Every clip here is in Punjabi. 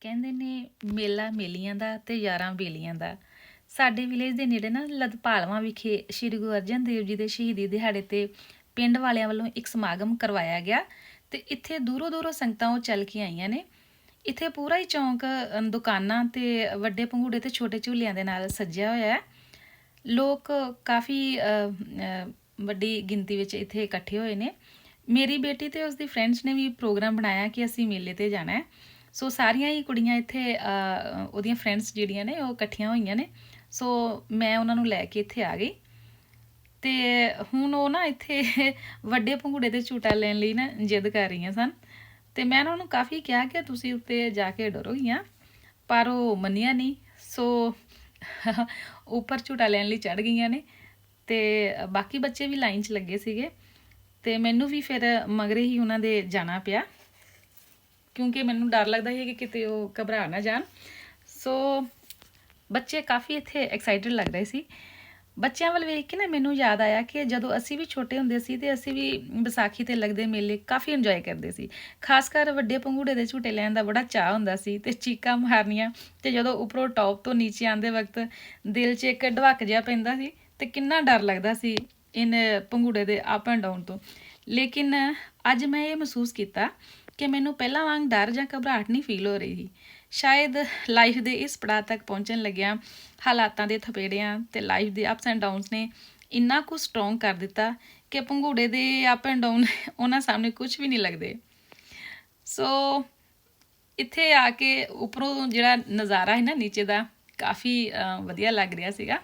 ਕਹਿੰਦੇ ਨੇ ਮੇਲਾ ਮੇਲੀਆਂ ਦਾ ਤੇ ਯਾਰਾਂ ਬੇਲੀਆਂ ਦਾ। ਸਾਡੇ ਵਿਲੇਜ ਦੇ ਨੇੜੇ ਨਾ ਲਦਪਾਲਵਾਂ ਵਿਖੇ ਸ੍ਰੀ ਗੁਰੂ ਅਰਜਨ ਦੇਵ ਜੀ ਦੇ ਸ਼ਹੀਦੀ ਦਿਹਾੜੇ ਤੇ ਪਿੰਡ ਵਾਲਿਆਂ ਵੱਲੋਂ ਇੱਕ ਸਮਾਗਮ ਕਰਵਾਇਆ ਗਿਆ ਤੇ ਇੱਥੇ ਦੂਰੋਂ ਦੂਰੋਂ ਸੰਗਤਾਂ ਉਹ ਚੱਲ ਕੇ ਆਈਆਂ ਨੇ। ਇੱਥੇ ਪੂਰਾ ਹੀ ਚੌਂਕ ਦੁਕਾਨਾਂ ਤੇ ਵੱਡੇ ਪੰਘੂੜੇ ਤੇ ਛੋਟੇ ਝੂਲਿਆਂ ਦੇ ਨਾਲ ਸੱਜਿਆ ਹੋਇਆ ਹੈ। ਲੋਕ ਕਾਫੀ ਵੱਡੀ ਗਿਣਤੀ ਵਿੱਚ ਇੱਥੇ ਇਕੱਠੇ ਹੋਏ ਨੇ। ਮੇਰੀ ਬੇਟੀ ਤੇ ਉਸਦੀ ਫਰੈਂਡਸ ਨੇ ਵੀ ਪ੍ਰੋਗਰਾਮ ਬਣਾਇਆ ਕਿ ਅਸੀਂ ਮੇਲੇ ਤੇ ਜਾਣਾ ਹੈ। ਸੋ ਸਾਰੀਆਂ ਹੀ ਕੁੜੀਆਂ ਇੱਥੇ ਉਹਦੀਆਂ ਫਰੈਂਡਸ ਜਿਹੜੀਆਂ ਨੇ, ਉਹ ਇਕੱਠੀਆਂ ਹੋਈਆਂ ਨੇ। ਸੋ ਮੈਂ ਉਹਨਾਂ ਨੂੰ ਲੈ ਕੇ ਇੱਥੇ ਆ ਗਈ। ਤੇ ਹੁਣ ਉਹ ਨਾ ਇੱਥੇ ਵੱਡੇ ਪੰਘੂੜੇ ਤੇ ਝੂਟਾ ਲੈਣ ਲਈ ਨਾ ਜਿੱਦ ਕਰ ਰਹੀਆਂ ਸਨ। ਤੇ ਮੈਂ ਉਹਨਾਂ ਨੂੰ ਕਾਫੀ ਕਿਹਾ ਕਿ ਤੁਸੀਂ ਉੱਤੇ ਜਾ ਕੇ ਡਰੋਗੀਆਂ ਪਰ ਉਹ ਮੰਨਿਆ ਨਹੀਂ। ਸੋ ਉੱਪਰ ਝੂਟਾ ਲੈਣ ਲਈ ਚੜ ਗਈਆਂ ਨੇ। ਤੇ ਬਾਕੀ ਬੱਚੇ ਵੀ ਲਾਈਨ 'ਚ ਲੱਗੇ ਸੀਗੇ। ਤੇ ਮੈਨੂੰ ਵੀ ਫਿਰ ਮਗਰੇ ਹੀ ਉਹਨਾਂ ਦੇ ਜਾਣਾ ਪਿਆ। ਕਿਉਂਕਿ ਮੈਨੂੰ ਡਰ ਲੱਗਦਾ ਸੀ ਕਿ ਕਿਤੇ ਉਹ ਘਬਰਾ ਨਾ ਜਾਣ। ਸੋ ਬੱਚੇ ਕਾਫੀ ਇੱਥੇ ਐਕਸਾਈਟਡ ਲੱਗ ਰਹੇ ਸੀ। ਬੱਚਿਆਂ ਵੱਲ ਵੇਖ ਕੇ ਨਾ ਮੈਨੂੰ ਯਾਦ ਆਇਆ ਕਿ ਜਦੋਂ ਅਸੀਂ ਵੀ ਛੋਟੇ ਹੁੰਦੇ ਸੀ ਤੇ ਅਸੀਂ ਵੀ ਵਿਸਾਖੀ ਤੇ ਲੱਗਦੇ ਮੇਲੇ ਕਾਫੀ ਇੰਜੋਏ ਕਰਦੇ ਸੀ। ਖਾਸ ਕਰ ਵੱਡੇ ਪੰਘੂੜੇ ਦੇ ਝੂਟੇ ਲੈਣ ਦਾ ਬੜਾ ਚਾਹ ਹੁੰਦਾ ਸੀ ਤੇ ਚੀਕਾਂ ਮਾਰਨੀਆਂ ਤੇ ਜਦੋਂ ਉੱਪਰੋਂ ਟੌਪ ਤੋਂ ਨੀਚੇ ਆਉਂਦੇ ਵਕਤ ਦਿਲ 'ਚ ਇੱਕ ਢਵਕ ਜਿਹਾ ਪੈਂਦਾ ਸੀ ਤੇ ਕਿੰਨਾ ਡਰ ਲੱਗਦਾ ਸੀ ਇਨ ਪੰਘੂੜੇ ਦੇ ਅਪ ਐਂਡ ਡਾਊਨ ਤੋਂ। ਲੇਕਿਨ ਅੱਜ ਮੈਂ ਇਹ ਮਹਿਸੂਸ ਕੀਤਾ ਕਿ ਮੈਨੂੰ ਪਹਿਲਾਂ ਵਾਂਗ ਡਰ ਜਾਂ ਘਬਰਾਹਟ ਨਹੀਂ ਫੀਲ ਹੋ ਰਹੀ ਸੀ। ਸ਼ਾਇਦ ਲਾਈਫ ਦੇ ਇਸ ਪੜਾਅ ਤੱਕ ਪਹੁੰਚਣ ਲੱਗਿਆ ਹਾਲਾਤਾਂ ਦੇ ਥਪੇੜਿਆਂ ਤੇ ਲਾਈਫ ਦੇ ਅਪਸ ਐਂਡ ਡਾਊਨਸ ਨੇ ਇੰਨਾ ਕੁ ਸਟਰੋਂਗ ਕਰ ਦਿੱਤਾ ਕਿ ਪੰਘੂੜੇ ਦੇ ਅਪ ਐਂਡ ਡਾਊਨ ਉਹਨਾਂ ਸਾਹਮਣੇ ਕੁਝ ਵੀ ਨਹੀਂ ਲੱਗਦੇ। ਸੋ ਇੱਥੇ ਆ ਕੇ ਉੱਪਰੋਂ ਜਿਹੜਾ ਨਜ਼ਾਰਾ ਹੈ ਨਾ ਨੀਚੇ ਦਾ, ਕਾਫੀ ਵਧੀਆ ਲੱਗ ਰਿਹਾ ਸੀਗਾ।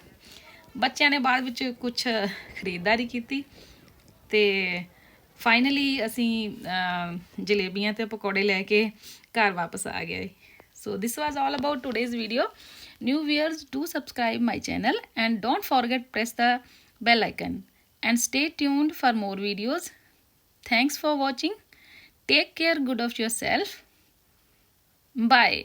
ਬੱਚਿਆਂ ਨੇ ਬਾਅਦ ਵਿੱਚ ਕੁਝ ਖਰੀਦਦਾਰੀ ਕੀਤੀ ਤੇ ਫਾਈਨਲੀ ਅਸੀਂ ਅ, ਜਲੇਬੀਆਂ ਤੇ ਪਕੌੜੇ ਲੈ ਕੇ ਘਰ ਵਾਪਸ ਆ ਗਏ ਸੋ this was all about today's video new viewers do subscribe my channel and don't forget press the bell icon and stay tuned for more videos thanks for watching take care good of yourself bye